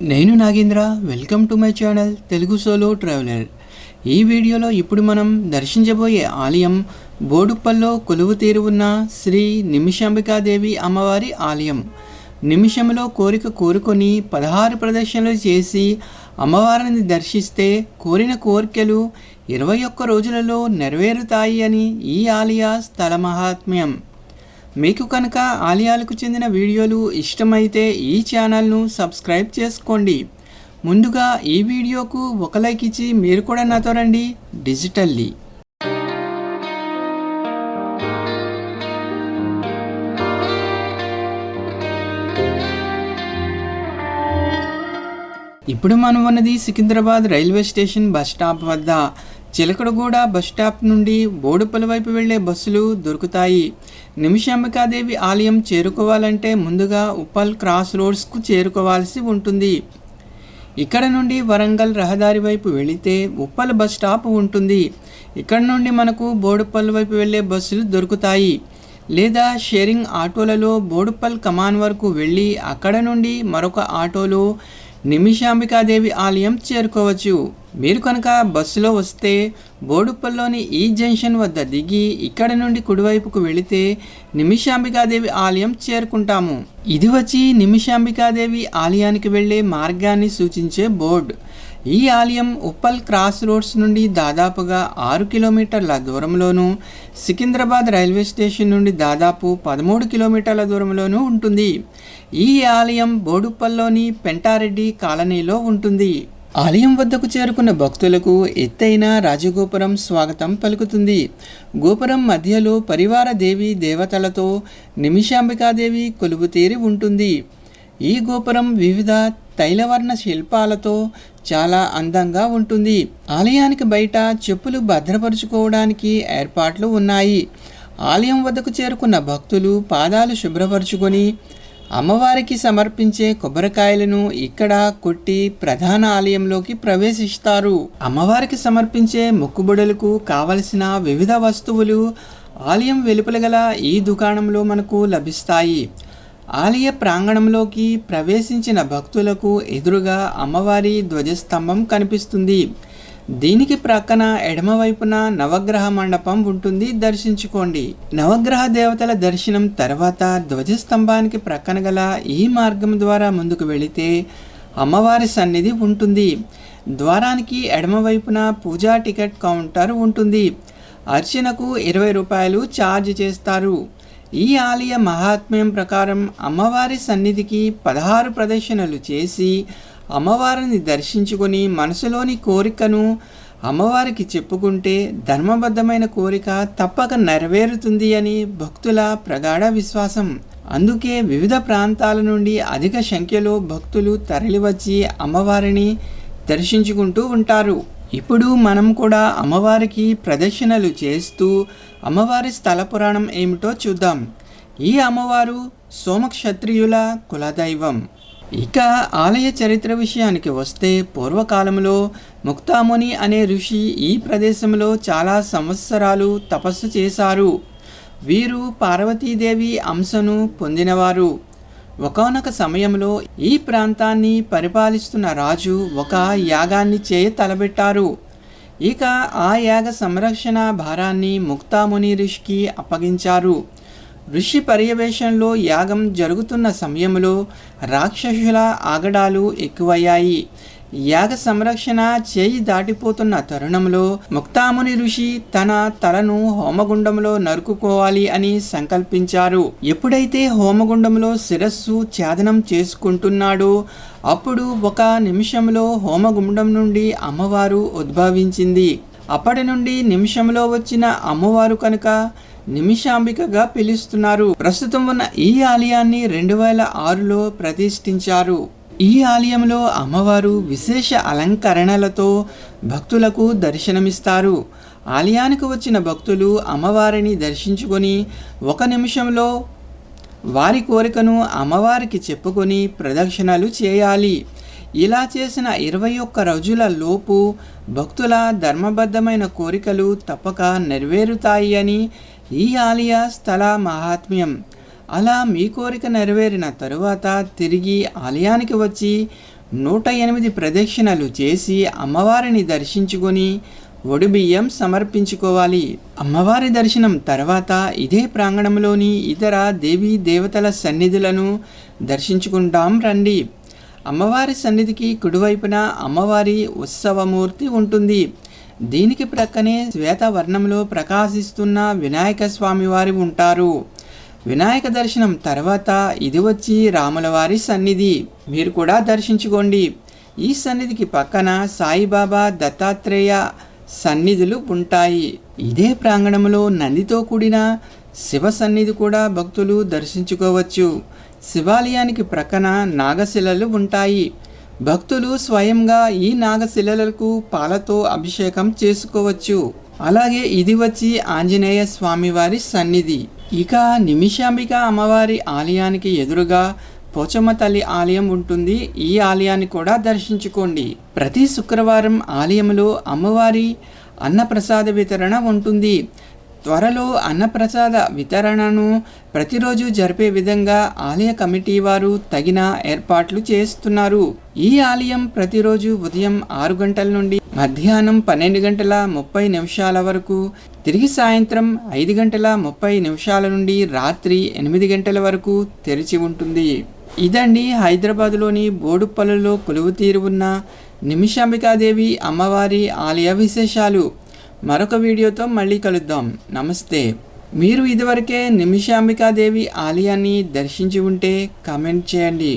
నేను Nagendra welcome to my channel Telugu solo traveller. ఈ వీడియోలో ఇప్పుడు మనం దర్శించబోయే ఆలయం బోడుప్పల్లో కొలువు తీరు ఉన్న శ్రీ నిమిషాంబికాదేవి అమ్మవారి ఆలయం. నిమిషంలో కోరిక కోరుకొని పదహారు ప్రదక్షిణలు చేసి అమ్మవారిని దర్శిస్తే కోరిన కోరికలు ఇరవై ఒక్క రోజులలో నెరవేరుతాయి అని ఈ ఆలయ స్థల మహాత్మ్యం. మీకు కనుక ఆలయాలకు చెందిన వీడియోలు ఇష్టమైతే ఈ ఛానల్ను సబ్స్క్రైబ్ చేసుకోండి. ముందుగా ఈ వీడియోకు ఒక లైక్ ఇచ్చి మీరు కూడా నాతో రండి. డిజిటల్లీ. ఇప్పుడు మనం ఉన్నది Secunderabad railway station bus stop వద్ద. చిలకడగూడ బస్ స్టాప్ నుండి బోడుపల వైపు వెళ్ళే బస్సులు దొరుకుతాయి. నిమిషాంబికాదేవి ఆలయం చేరుకోవాలంటే ముందుగా ఉప్పల్ క్రాస్ రోడ్స్కు చేరుకోవాల్సి ఉంటుంది. ఇక్కడ నుండి వరంగల్ రహదారి వైపు వెళితే ఉప్పల్ బస్ స్టాప్ ఉంటుంది. ఇక్కడ నుండి మనకు బోడుపల్లి వైపు వెళ్ళే బస్సులు దొరుకుతాయి. లేదా షేరింగ్ ఆటోలలో బోడుపల్ కమాన్ వరకు వెళ్ళి అక్కడ నుండి మరొక ఆటోలో నిమిషాంబికాదేవి ఆలయం చేరుకోవచ్చు. మీరు కనుక బస్సులో వస్తే బోడుప్పల్లోని ఈ జంక్షన్ వద్ద దిగి ఇక్కడ నుండి కుడివైపుకు వెళితే నిమిషాంబికాదేవి ఆలయం చేరుకుంటాము. ఇది వచ్చి నిమిషాంబికాదేవి ఆలయానికి వెళ్ళే మార్గాన్ని సూచించే బోర్డు. ఈ ఆలయం ఉప్పల్ క్రాస్ రోడ్స్ నుండి దాదాపుగా ఆరు కిలోమీటర్ల దూరంలోనూ సికింద్రాబాద్ రైల్వే స్టేషన్ నుండి దాదాపు పదమూడు కిలోమీటర్ల దూరంలోనూ ఉంటుంది. ఈ ఆలయం బోడుప్పల్లోని పెంటారెడ్డి కాలనీలో ఉంటుంది. ఆలయం వద్దకు చేరుకున్న భక్తులకు ఎత్తైన రాజగోపురం స్వాగతం పలుకుతుంది. గోపురం మధ్యలో పరివార దేవి దేవతలతో నిమిషాంబికాదేవి కొలువుతీరి ఉంటుంది. ఈ గోపురం వివిధ తైలవర్ణ శిల్పాలతో చాలా అందంగా ఉంటుంది. ఆలయానికి బయట చెప్పులు భద్రపరుచుకోవడానికి ఏర్పాట్లు ఉన్నాయి. ఆలయం వద్దకు చేరుకున్న భక్తులు పాదాలు శుభ్రపరుచుకొని అమ్మవారికి సమర్పించే కొబ్బరికాయలను ఇక్కడ కొట్టి ప్రధాన ఆలయంలోకి ప్రవేశిస్తారు. అమ్మవారికి సమర్పించే మొక్కుబడులకు కావలసిన వివిధ వస్తువులు ఆలయం వెలుపల గల ఈ దుకాణంలో మనకు లభిస్తాయి. ఆలయ ప్రాంగణంలోకి ప్రవేశించిన భక్తులకు ఎదురుగా అమ్మవారి ధ్వజస్తంభం కనిపిస్తుంది. దీనికి ప్రక్కన ఎడమవైపున నవగ్రహ మండపం ఉంటుంది. దర్శించుకోండి. నవగ్రహ దేవతల దర్శనం తర్వాత ధ్వజస్తంభానికి ప్రక్కన గల ఈ మార్గం ద్వారా ముందుకు వెళితే అమ్మవారి సన్నిధి ఉంటుంది. ద్వారానికి ఎడమవైపున పూజా టికెట్ కౌంటర్ ఉంటుంది. అర్చనకు ఇరవై రూపాయలు ఛార్జ్ చేస్తారు. ఈ ఆలయ మహాత్మ్యం ప్రకారం అమ్మవారి సన్నిధికి పదహారు ప్రదర్శనలు చేసి అమ్మవారిని దర్శించుకొని మనసులోని కోరికను అమ్మవారికి చెప్పుకుంటే ధర్మబద్ధమైన కోరిక తప్పక నెరవేరుతుంది అని భక్తుల ప్రగాఢ విశ్వాసం. అందుకే వివిధ ప్రాంతాల నుండి అధిక సంఖ్యలో భక్తులు తరలివచ్చి అమ్మవారిని దర్శించుకుంటూ ఉంటారు. ఇప్పుడు మనం కూడా అమ్మవారికి ప్రదర్శనలు చేస్తూ అమ్మవారి స్థల పురాణం ఏమిటో చూద్దాం. ఈ అమ్మవారు సోమక్షత్రియుల కులదైవం. ఇక ఆలయ చరిత్ర విషయానికి వస్తే పూర్వకాలంలో ముక్తాముని అనే ఋషి ఈ ప్రదేశంలో చాలా సంవత్సరాలు తపస్సు చేశారు. వీరు పార్వతీదేవి అంశను పొందినవారు. ఒకనొక సమయంలో ఈ ప్రాంతాన్ని పరిపాలిస్తున్న రాజు ఒక యాగాన్ని చేయ తలబెట్టారు. ఇక ఆ యాగ సంరక్షణ భారాన్ని ముక్తాముని ఋషికి అప్పగించారు. ఋషి పర్యవేక్షణలో యాగం జరుగుతున్న సమయంలో రాక్షసుల ఆగడాలు ఎక్కువయ్యాయి. యాగ సంరక్షణ చేయి దాటిపోతున్న తరుణంలో ముక్తాముని ఋషి తన తలను హోమగుండంలో నరుకుకోవాలి అని సంకల్పించారు. ఎప్పుడైతే హోమగుండంలో శిరస్సు ఛేదనం చేసుకుంటున్నాడో అప్పుడు ఒక నిమిషంలో హోమగుండం నుండి అమ్మవారు ఉద్భవించింది. అప్పటి నుండి నిమిషంలో వచ్చిన అమ్మవారు కనుక నిమిషాంబికగా పిలుస్తున్నారు. ప్రస్తుతం ఉన్న ఈ ఆలయాన్ని రెండు వేల ఆరులో ప్రతిష్ఠించారు. ఈ ఆలయంలో అమ్మవారు విశేష అలంకరణలతో భక్తులకు దర్శనమిస్తారు. ఆలయానికి వచ్చిన భక్తులు అమ్మవారిని దర్శించుకొని ఒక నిమిషంలో వారి కోరికను అమ్మవారికి చెప్పుకొని ప్రదక్షిణలు చేయాలి. ఇలా చేసిన ఇరవై ఒక్క రోజుల లోపు భక్తుల ధర్మబద్ధమైన కోరికలు తప్పక నెరవేరుతాయి అని ఈ ఆలయ స్థల మహాత్మ్యం అలా మీ కోరిక నెరవేరిన తరువాత తిరిగి ఆలయానికి వచ్చి నూట ఎనిమిది ప్రదక్షిణలు చేసి అమ్మవారిని దర్శించుకొని ఒడిబియ్యం సమర్పించుకోవాలి. అమ్మవారి దర్శనం తర్వాత ఇదే ప్రాంగణంలోని ఇతర దేవీ దేవతల సన్నిధులను దర్శించుకుంటాం రండి. అమ్మవారి సన్నిధికి కుడివైపున అమ్మవారి ఉత్సవమూర్తి ఉంటుంది. దీనికి ప్రక్కనే శ్వేతవర్ణంలో ప్రకాశిస్తున్న వినాయక స్వామివారి ఉంటారు. వినాయక దర్శనం తర్వాత ఇది వచ్చి రాములవారి సన్నిధి. మీరు కూడా దర్శించుకోండి. ఈ సన్నిధికి పక్కన సాయిబాబా దత్తాత్రేయ సన్నిధులు ఉంటాయి. ఇదే ప్రాంగణంలో నందితో కూడిన శివ సన్నిధి కూడా భక్తులు దర్శించుకోవచ్చు. శివాలయానికి ప్రక్కన నాగశిలలు ఉంటాయి. భక్తులు స్వయంగా ఈ నాగశిలలకు పాలతో అభిషేకం చేసుకోవచ్చు. అలాగే ఇది వచ్చి ఆంజనేయ స్వామివారి సన్నిధి. ఇక నిమిషాంబిక అమ్మవారి ఆలయానికి ఎదురుగా పోచమ్మ తల్లి ఆలయం ఉంటుంది. ఈ ఆలయాన్ని కూడా దర్శించుకోండి. ప్రతి శుక్రవారం ఆలయంలో అమ్మవారి అన్నప్రసాద వితరణ ఉంటుంది. త్వరలో అన్నప్రసాద వితరణను ప్రతిరోజు జరిపే విధంగా ఆలయ కమిటీ వారు తగిన ఏర్పాట్లు చేస్తున్నారు. ఈ ఆలయం ప్రతిరోజు ఉదయం ఆరు గంటల నుండి మధ్యాహ్నం పన్నెండు గంటల ముప్పై నిమిషాల వరకు తిరిగి సాయంత్రం ఐదు గంటల ముప్పై నిమిషాల నుండి రాత్రి ఎనిమిది గంటల వరకు తెరిచి ఉంటుంది. ఇదండి హైదరాబాదులోని బోడుప్పలలో కొలువు తీరు ఉన్న నిమిషాంబికాదేవి అమ్మవారి ఆలయ విశేషాలు మరొక వీడియోతో మళ్ళీ కలుద్దాం. నమస్తే. మీరు ఇదివరకే నిమిషాంబికాదేవి ఆలయాన్ని దర్శించి ఉంటే కామెంట్ చేయండి.